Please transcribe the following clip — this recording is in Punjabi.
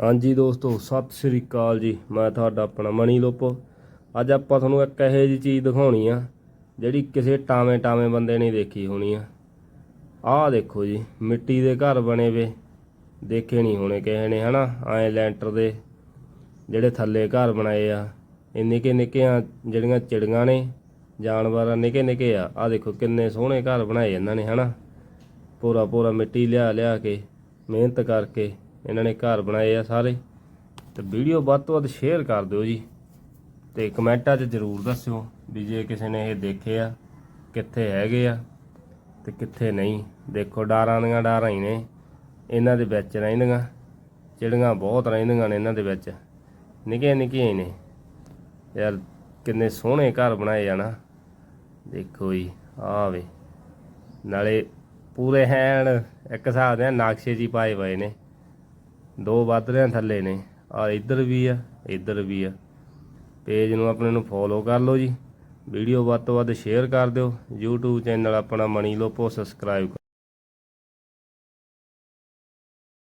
ਹਾਂਜੀ ਦੋਸਤੋ, ਸਤਿ ਸ੍ਰੀ ਅਕਾਲ ਜੀ। ਮੈਂ ਤੁਹਾਡਾ ਆਪਣਾ ਮਣੀ ਲੋਪੋ। ਅੱਜ ਆਪਾਂ ਤੁਹਾਨੂੰ ਇੱਕ ਇਹੋ ਜਿਹੀ ਚੀਜ਼ ਦਿਖਾਉਣੀ ਆ, ਜਿਹੜੀ ਕਿਸੇ ਟਾਵੇਂ ਟਾਵੇਂ ਬੰਦੇ ਨੇ ਦੇਖੀ ਹੋਣੀ ਆ। ਆਹ ਦੇਖੋ ਜੀ, ਮਿੱਟੀ ਦੇ ਘਰ ਬਣੇ ਵੇ। ਦੇਖੇ ਨਹੀਂ ਹੋਣੇ ਕਿਸੇ ਨੇ, ਹਨਾ? ਐ ਲੈਂਟਰ ਦੇ, ਜਿਹੜੇ ਥੱਲੇ ਘਰ ਬਣਾਏ ਆ। ਇਹ ਨਿੱਕੇ ਨਿੱਕੀਆਂ ਜਿਹੜੀਆਂ ਚਿੜੀਆਂ ਨੇ, ਜਾਨਵਰਾਂ ਨਿੱਕੇ ਨਿੱਕੇ ਆ। ਆਹ ਦੇਖੋ ਕਿੰਨੇ ਸੋਹਣੇ ਘਰ ਬਣਾਏ ਇਹਨਾਂ ਨੇ, ਹਨਾ? ਪੂਰਾ ਪੂਰਾ ਮਿੱਟੀ ਲਿਆ ਲਿਆ ਕੇ, ਮਿਹਨਤ ਕਰਕੇ। ਇਹਨਾਂ ਨੇ ਘਰ ਬਣਾਏ ਆ ਸਾਰੇ। ਤੇ ਵੀਡੀਓ ਵੱਧ ਤੋਂ ਵੱਧ ਸ਼ੇਅਰ ਕਰ ਦਿਓ ਜੀ। ਤੇ ਕਮੈਂਟਾਂ 'ਚ ਜਰੂਰ ਦੱਸਿਓ ਵੀ ਜੇ ਕਿਸੇ ਨੇ ਇਹ ਦੇਖੇ ਆ, ਕਿੱਥੇ ਹੈਗੇ ਆ ਤੇ ਕਿੱਥੇ ਨਹੀਂ। ਦੇਖੋ, ਡਾਰਾਂ ਦੀਆਂ ਡਾਰਾਂ ਹੀ ਨੇ। ਇਹਨਾਂ ਦੇ ਵਿੱਚ ਰਹਿੰਦੀਆਂ ਚਿੜੀਆਂ ਬਹੁਤ ਰਹਿੰਦੀਆਂ ਨੇ ਇਹਨਾਂ ਦੇ ਵਿੱਚ। ਨਿੱਕੀਆਂ ਨਿੱਕੀਆਂ ਹੀ ਨੇ। ਯਾਰ, ਕਿੰਨੇ ਸੋਹਣੇ ਘਰ ਬਣਾਏ ਜਾਣਾ ਦੇਖੋ ਜੀ ਆਵੇ ਨਾਲੇ ਪੂਰੇ ਹੈਣ ਇੱਕ ਹਿਸਾਬ ਦੇ ਨਕਸ਼ੇ ਜੀ ਪਾਏ ਹੋਏ ਨੇ। ਦੋ ਵੱਧ ਵਾਧਰਿਆਂ ਥੱਲੇ ਨੇ। ਆ ਇੱਧਰ ਵੀ ਆ, ਇੱਧਰ ਵੀ ਆ। ਪੇਜ ਨੂੰ ਆਪਣੇ ਨੂੰ ਫੋਲੋ ਕਰ ਲਓ ਜੀ। ਵੀਡੀਓ ਵੱਧ ਤੋਂ ਵੱਧ ਸ਼ੇਅਰ ਕਰ ਦਿਓ। YouTube ਚੈਨਲ ਆਪਣਾ ਮਣੀ ਲੋਪੋ ਸਬਸਕ੍ਰਾਈਬ